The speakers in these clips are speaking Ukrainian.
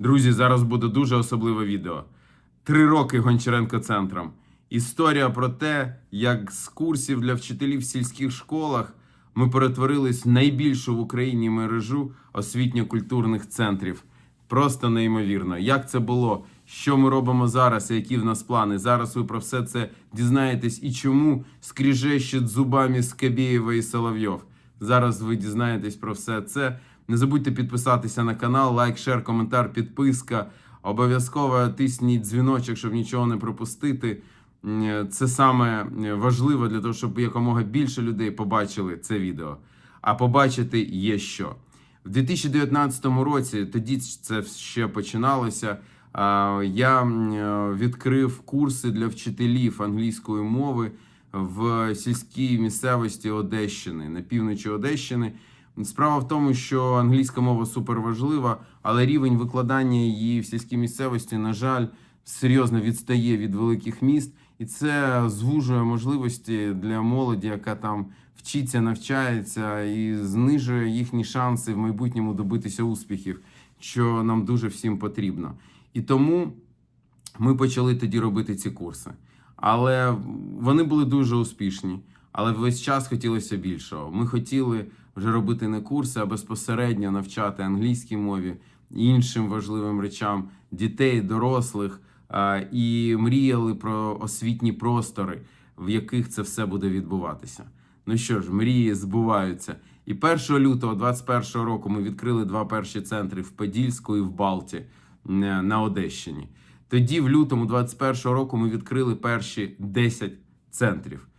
Друзі, зараз буде дуже особливе відео. Три роки Гончаренко центром. Історія про те, як з курсів для вчителів в сільських школах ми перетворились в найбільшу в Україні мережу освітньо-культурних центрів. Просто неймовірно. Як це було? Що ми робимо зараз? і Які в нас плани? Зараз ви про все це дізнаєтесь і чому скріжещить зубами Скабєєва і Соловйов. Зараз ви дізнаєтесь про все це. Не забудьте підписатися на канал, лайк, шер, коментар, підписка. Обов'язково тисніть дзвіночок, щоб нічого не пропустити. Це саме важливо для того, щоб якомога більше людей побачили це відео. А побачити є що. В 2019 році, тоді це ще починалося. Я відкрив курси для вчителів англійської мови в сільській місцевості Одещини на півночі Одещини. Справа в тому, що англійська мова супер важлива, але рівень викладання її в сільській місцевості, на жаль, серйозно відстає від великих міст, і це звужує можливості для молоді, яка там вчиться, навчається, і знижує їхні шанси в майбутньому добитися успіхів, що нам дуже всім потрібно. І тому ми почали тоді робити ці курси. Але вони були дуже успішні. Але весь час хотілося більшого. Ми хотіли вже робити не курси, а безпосередньо навчати англійській мові, іншим важливим речам дітей, дорослих, і мріяли про освітні простори, в яких це все буде відбуватися. Ну що ж, мрії збуваються. І 1 лютого 2021 року ми відкрили два перші центри в Подільську і в Балті на Одещині. Тоді, в лютому 2021 року, ми відкрили перші 10 центрів.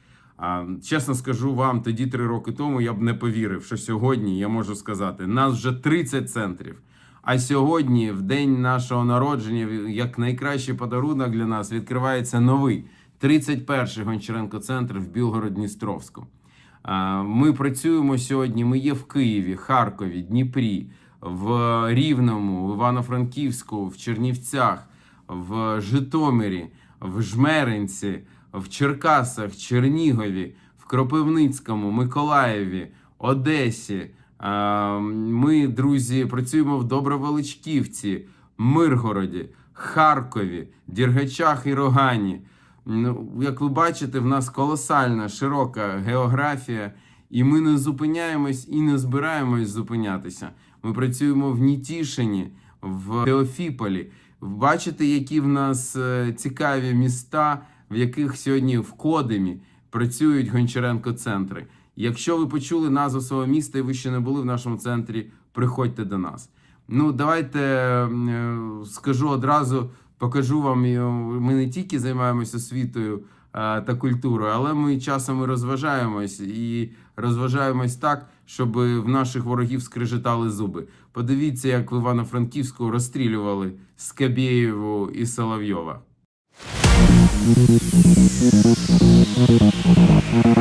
Чесно скажу вам, тоді три роки тому я б не повірив, що сьогодні я можу сказати, нас вже 30 центрів. А сьогодні, в день нашого народження, як найкращий подарунок для нас, відкривається новий 31-й Гончаренко центр в Білгород-Дністровську. Ми працюємо сьогодні. Ми є в Києві, Харкові, Дніпрі, в Рівному, в Івано-Франківську, в Чернівцях, в Житомирі, в Жмеринці, в Черкасах, Чернігові, в Кропивницькому, Миколаєві, Одесі. Ми, друзі, працюємо в Добровеличківці, Миргороді, Харкові, Діргачах і Рогані. Ну, як ви бачите, в нас колосальна широка географія, і ми не зупиняємось і не збираємось зупинятися. Ми працюємо в Нітішині, в Теофіполі. Бачите, які в нас е, цікаві міста, в яких сьогодні в Кодемі працюють Гончаренко центри. Якщо ви почули назву свого міста і ви ще не були в нашому центрі, приходьте до нас. Ну, давайте е, скажу одразу, покажу вам. Ми не тільки займаємося освітою та культурою, але ми часом і розважаємось і розважаємось так, щоб в наших ворогів скрежетали зуби. Подивіться, як в Івано-Франківську розстрілювали Скабєєву і Соловйова. Thank you.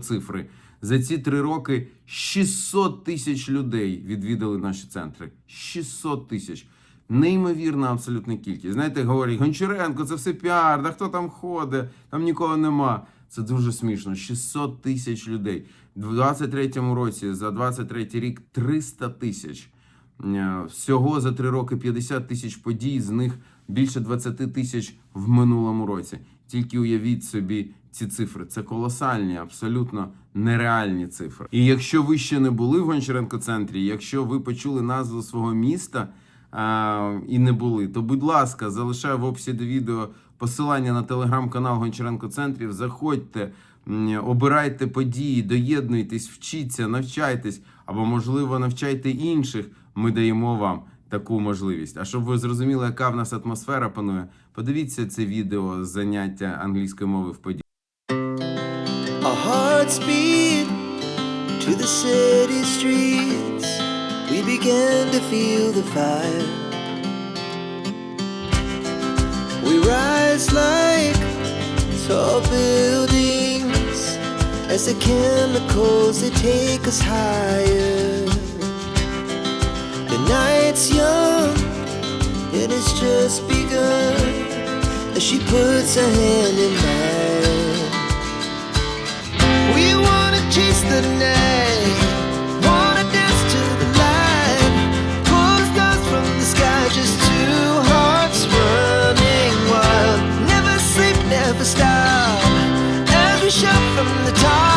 Цифри. За ці три роки 600 тисяч людей відвідали наші центри. 600 тисяч. Неймовірна абсолютна кількість. Знаєте, говорять, Гончаренко, це все піар, да хто там ходить, там нікого нема. Це дуже смішно. 600 тисяч людей. В 23-му році, за 23-й рік, 300 тисяч. Е, Всього за три роки 50 тисяч подій, з них більше 20 тисяч в минулому році. Тільки уявіть собі ці цифри. Це колосальні, абсолютно нереальні цифри. І якщо ви ще не були в Гончаренко центрі, якщо ви почули назву свого міста а, і не були, то будь ласка, залишаю в описі до відео посилання на телеграм-канал Гончаренко центрів. Заходьте, обирайте події, доєднуйтесь, вчіться, навчайтесь або, можливо, навчайте інших. Ми даємо вам таку можливість. А щоб ви зрозуміли, яка в нас атмосфера панує, подивіться це відео з заняття англійської мови в події. To the city streets, we began to feel the fire. We rise like tall buildings as the chemicals they take us higher. The night's young, and it's just begun. As she puts her hand in mine. We wanna chase the night, wanna dance to the light. Pull stars from the sky, just two hearts running wild. Never sleep, never stop. As we shout from the top,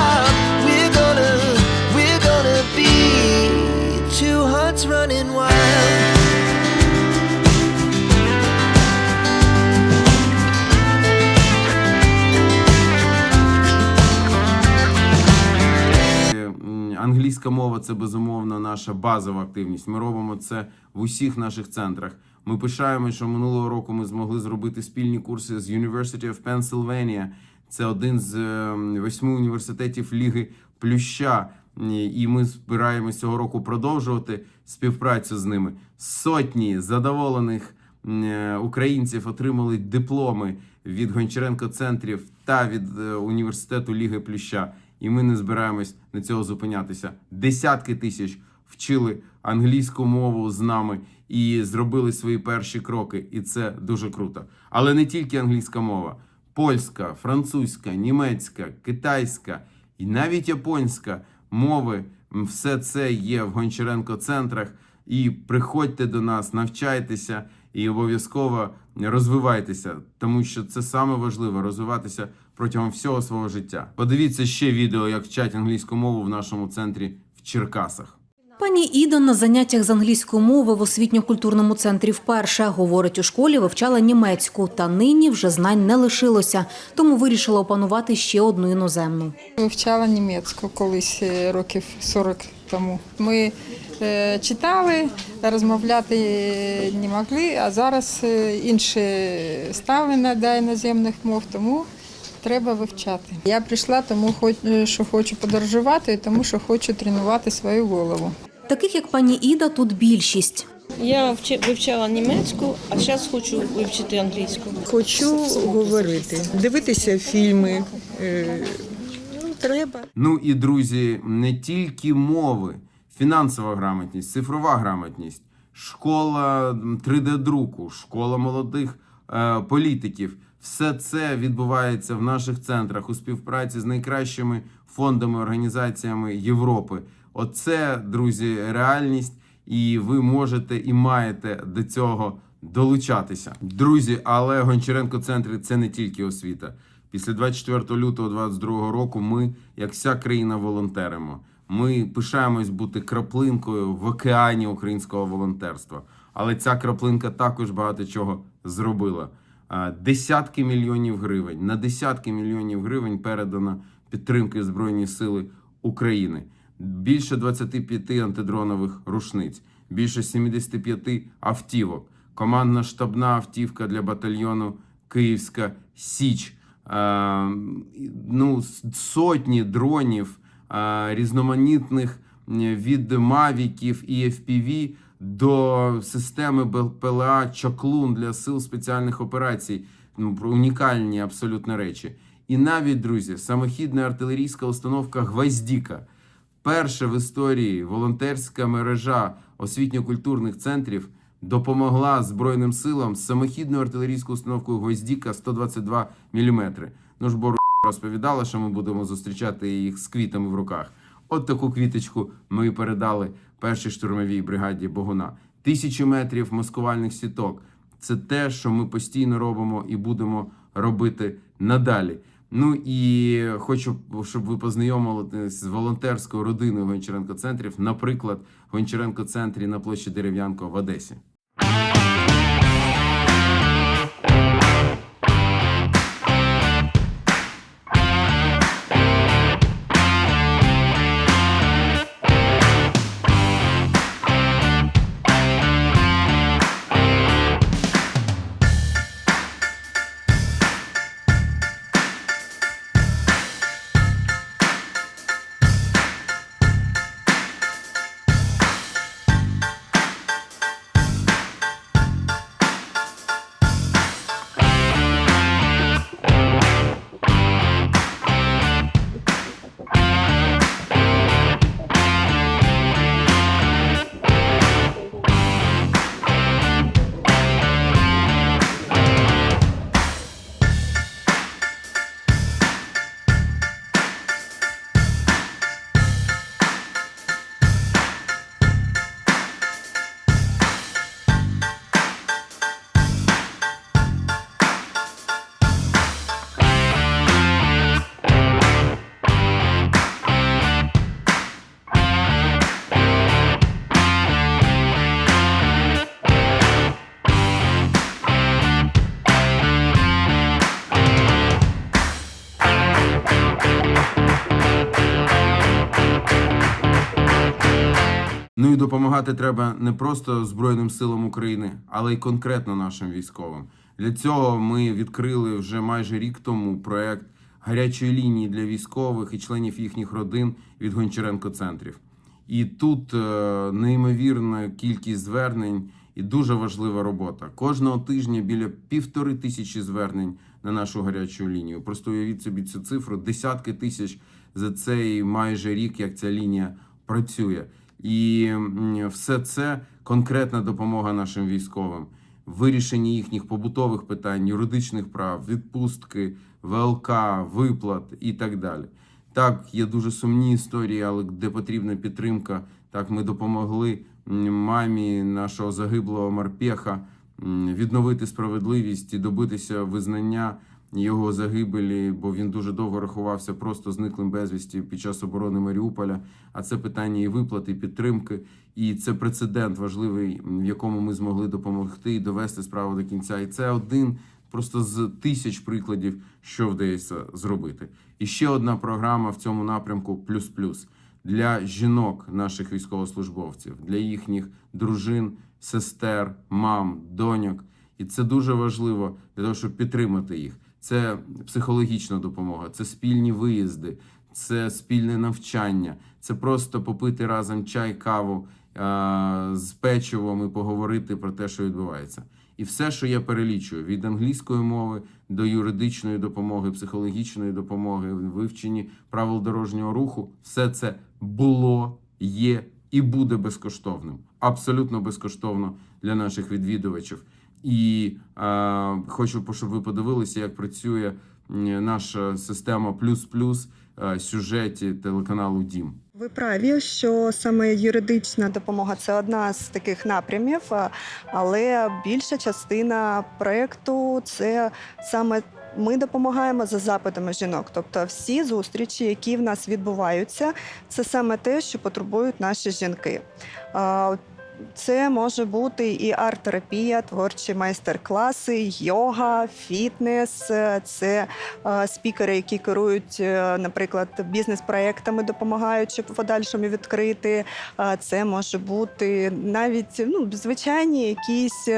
Англійська мова це безумовно наша базова активність. Ми робимо це в усіх наших центрах. Ми пишаємося, що минулого року ми змогли зробити спільні курси з University of Pennsylvania. Це один з е, восьми університетів Ліги Плюща. І ми збираємося цього року продовжувати співпрацю з ними. Сотні задоволених е, українців отримали дипломи від Гончаренко центрів та від е, університету Ліги Плюща. І ми не збираємось на цього зупинятися. Десятки тисяч вчили англійську мову з нами і зробили свої перші кроки. І це дуже круто. Але не тільки англійська мова, польська, французька, німецька, китайська і навіть японська мови. Все це є в Гончаренко центрах. І приходьте до нас, навчайтеся і обов'язково розвивайтеся, тому що це саме важливо розвиватися протягом всього свого життя. Подивіться ще відео, як вчать англійську мову в нашому центрі в Черкасах. Пані Іда на заняттях з англійської мови в освітньо-культурному центрі вперше говорить у школі, вивчала німецьку, та нині вже знань не лишилося, тому вирішила опанувати ще одну іноземну. Вивчала німецьку колись е, років 40 тому. Ми е, читали, розмовляти е, не могли, а зараз інше ставлення до іноземних мов, тому треба вивчати. Я прийшла, тому що хочу подорожувати, і тому що хочу тренувати свою голову. Таких як пані Іда, тут більшість. Я вчи- вивчала німецьку, а зараз хочу вивчити англійську. Хочу говорити, дивитися фільми. Е, Ну, треба. Ну і друзі, не тільки мови, фінансова грамотність, цифрова грамотність, школа 3D-друку, школа молодих е, політиків. Все це відбувається в наших центрах у співпраці з найкращими фондами, організаціями Європи. Оце, друзі, реальність, і ви можете і маєте до цього долучатися. Друзі, але Гончаренко центри це не тільки освіта. Після 24 лютого 2022 року ми, як вся країна, волонтеримо. Ми пишаємось бути краплинкою в океані українського волонтерства. Але ця краплинка також багато чого зробила. А, Десятки мільйонів гривень на десятки мільйонів гривень передано підтримкою Збройні Сили України. Більше 25 антидронових рушниць, більше 75 автівок, командна штабна автівка для батальйону Київська Січ. Е, ну, сотні дронів е, різноманітних від мавіків і FPV до системи БПЛА Чоклун для сил спеціальних операцій. Ну, про унікальні абсолютно речі. І навіть, друзі, самохідна артилерійська установка Гвоздіка. Перша в історії волонтерська мережа освітньо-культурних центрів допомогла Збройним силам з самохідною артилерійською установкою Гвоздіка 122 мм. Ну ж бо розповідала, що ми будемо зустрічати їх з квітами в руках. От таку квіточку ми передали першій штурмовій бригаді Богуна. Тисячі метрів маскувальних сіток. Це те, що ми постійно робимо і будемо робити надалі. Ну і хочу, щоб ви познайомились з волонтерською родиною Гончаренко центрів, наприклад, в Гончаренко центрі на площі Дерев'янко в Одесі. Допомагати треба не просто Збройним силам України, але й конкретно нашим військовим. Для цього ми відкрили вже майже рік тому проект гарячої лінії для військових і членів їхніх родин від Гончаренко центрів. І тут е, неймовірна кількість звернень і дуже важлива робота. Кожного тижня біля півтори тисячі звернень на нашу гарячу лінію. Просто уявіть собі цю цифру: десятки тисяч за цей майже рік, як ця лінія працює. І все це конкретна допомога нашим військовим, вирішення їхніх побутових питань, юридичних прав, відпустки, ВЛК, виплат і так далі. Так, є дуже сумні історії, але де потрібна підтримка. Так, ми допомогли мамі нашого загиблого Марпеха відновити справедливість і добитися визнання його загибелі, бо він дуже довго рахувався просто зниклим безвісті під час оборони Маріуполя. А це питання і виплати, і підтримки, і це прецедент важливий, в якому ми змогли допомогти і довести справу до кінця. І це один просто з тисяч прикладів, що вдається зробити. І ще одна програма в цьому напрямку плюс плюс для жінок наших військовослужбовців, для їхніх дружин, сестер, мам, доньок. І це дуже важливо для того, щоб підтримати їх. Це психологічна допомога, це спільні виїзди, це спільне навчання, це просто попити разом чай, каву з печивом і поговорити про те, що відбувається. І все, що я перелічую, від англійської мови до юридичної допомоги, психологічної допомоги, вивченні правил дорожнього руху, все це було, є і буде безкоштовним, абсолютно безкоштовно для наших відвідувачів. І е, хочу, щоб ви подивилися, як працює наша система плюс-плюс е, сюжеті телеканалу Дім. Ви праві, що саме юридична допомога це одна з таких напрямів, але більша частина проєкту це саме ми допомагаємо за запитами жінок. Тобто всі зустрічі, які в нас відбуваються, це саме те, що потребують наші жінки. Це може бути і арт-терапія, творчі майстер-класи, йога, фітнес, е, це е, спікери, які керують, е, наприклад, бізнес-проектами, допомагаючи в подальшому відкрити. Це може бути навіть ну, звичайні якісь.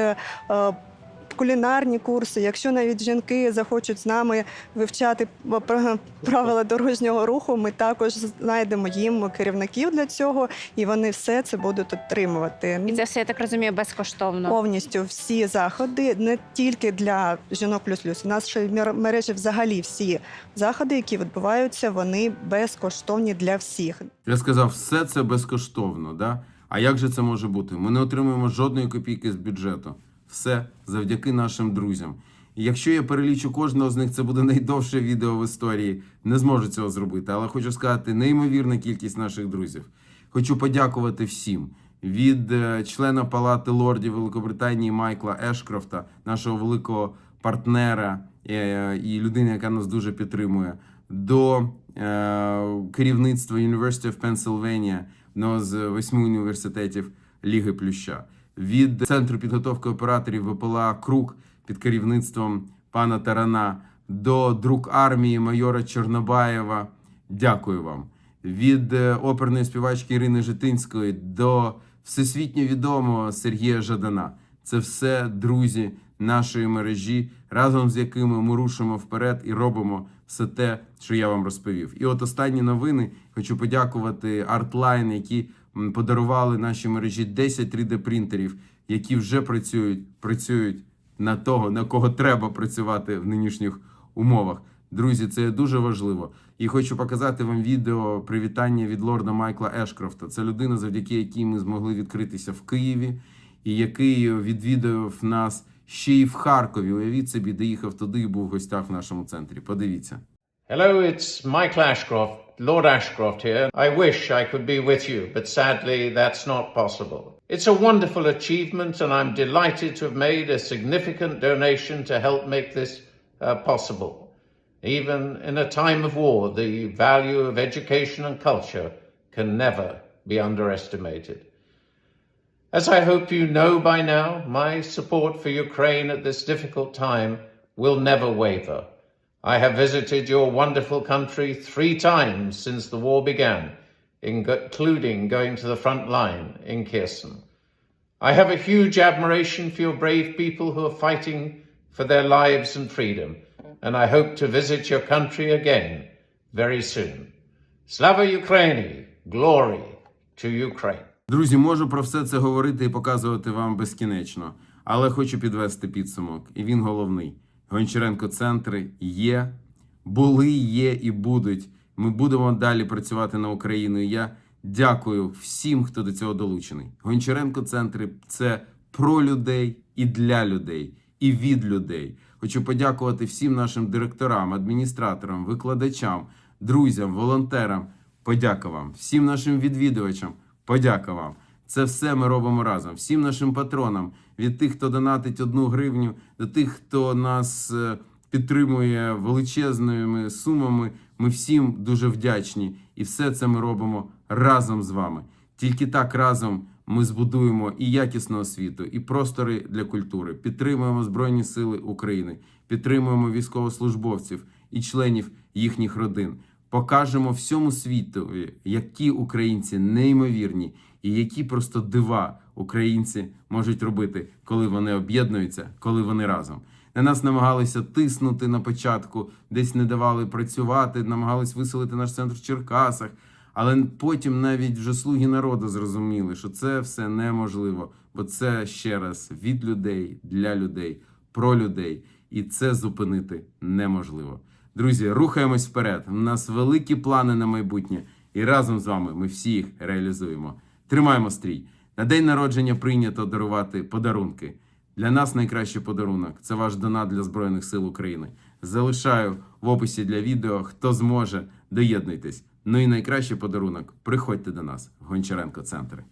Е, е, Кулінарні курси, якщо навіть жінки захочуть з нами вивчати пр- правила дорожнього руху, ми також знайдемо їм керівників для цього, і вони все це будуть отримувати. І це все, я так розумію, безкоштовно. Повністю всі заходи не тільки для жінок плюс люс. У нас мережі взагалі всі заходи, які відбуваються, вони безкоштовні для всіх. Я сказав, все це безкоштовно. Да? А як же це може бути? Ми не отримуємо жодної копійки з бюджету. Все завдяки нашим друзям. І якщо я перелічу кожного з них, це буде найдовше відео в історії. Не зможу цього зробити, але хочу сказати, неймовірна кількість наших друзів. Хочу подякувати всім від е, члена Палати лордів Великобританії Майкла Ешкрофта, нашого великого партнера е, і людини, яка нас дуже підтримує, до е, керівництва University of Pennsylvania, одного з восьми університетів Ліги Плюща, від центру підготовки операторів ВПЛА Крук під керівництвом пана Тарана до друк армії майора Чорнобаєва. Дякую вам. Від е, оперної співачки Ірини Житинської до всесвітньо відомого Сергія Жадана. Це все друзі нашої мережі, разом з якими ми рушимо вперед і робимо все те, що я вам розповів. І от останні новини хочу подякувати Artline, які подарували нашій мережі 10 3D принтерів, які вже працюють, працюють на того, на кого треба працювати в нинішніх умовах. Друзі, це дуже важливо. І хочу показати вам відео привітання від лорда Майкла Ешкрофта. Це людина, завдяки якій ми змогли відкритися в Києві, і який відвідав нас ще й в Харкові. Уявіть собі, де їхав туди і був в гостях в нашому центрі. Подивіться. Hello, it's Michael Ashcroft, Lord Ashcroft here. I wish I could be with you, but sadly that's not possible. It's a wonderful achievement, and I'm delighted to have made a significant donation to help make this uh, possible. Even in a time of war, the value of education and culture can never be underestimated. As I hope you know by now, my support for Ukraine at this difficult time will never waver. I have visited your wonderful country three times since the war began, including going to the front line in Kherson. I have a huge admiration for your brave people who are fighting for their lives and freedom, and I hope to visit your country again very soon. Slava Ukraini! Glory to Ukraine! Друзі, можу про все це говорити і показувати вам безкінечно, але хочу підвести підсумок, і він головний. Гончаренко центри є, були, є і будуть. Ми будемо далі працювати на Україну. Я дякую всім, хто до цього долучений. Гончаренко центри це про людей і для людей, і від людей. Хочу подякувати всім нашим директорам, адміністраторам, викладачам, друзям, волонтерам. Подяка вам, всім нашим відвідувачам. Подяка вам. Це все ми робимо разом. Всім нашим патронам, від тих, хто донатить одну гривню, до тих, хто нас е, підтримує величезними сумами. Ми всім дуже вдячні. І все це ми робимо разом з вами. Тільки так разом ми збудуємо і якісну освіту, і простори для культури. Підтримуємо Збройні Сили України, підтримуємо військовослужбовців і членів їхніх родин. Покажемо всьому світу, які українці неймовірні і які просто дива українці можуть робити, коли вони об'єднуються, коли вони разом. На нас намагалися тиснути на початку, десь не давали працювати, намагались виселити наш центр в Черкасах. Але потім навіть вже слуги народу зрозуміли, що це все неможливо, бо це ще раз від людей, для людей, про людей, і це зупинити неможливо. Друзі, рухаємось вперед. У нас великі плани на майбутнє, і разом з вами ми всі їх реалізуємо. Тримаємо стрій. На день народження прийнято дарувати подарунки. Для нас найкращий подарунок це ваш донат для Збройних сил України. Залишаю в описі для відео. Хто зможе, доєднуйтесь. Ну і найкращий подарунок приходьте до нас в Гончаренко Центр.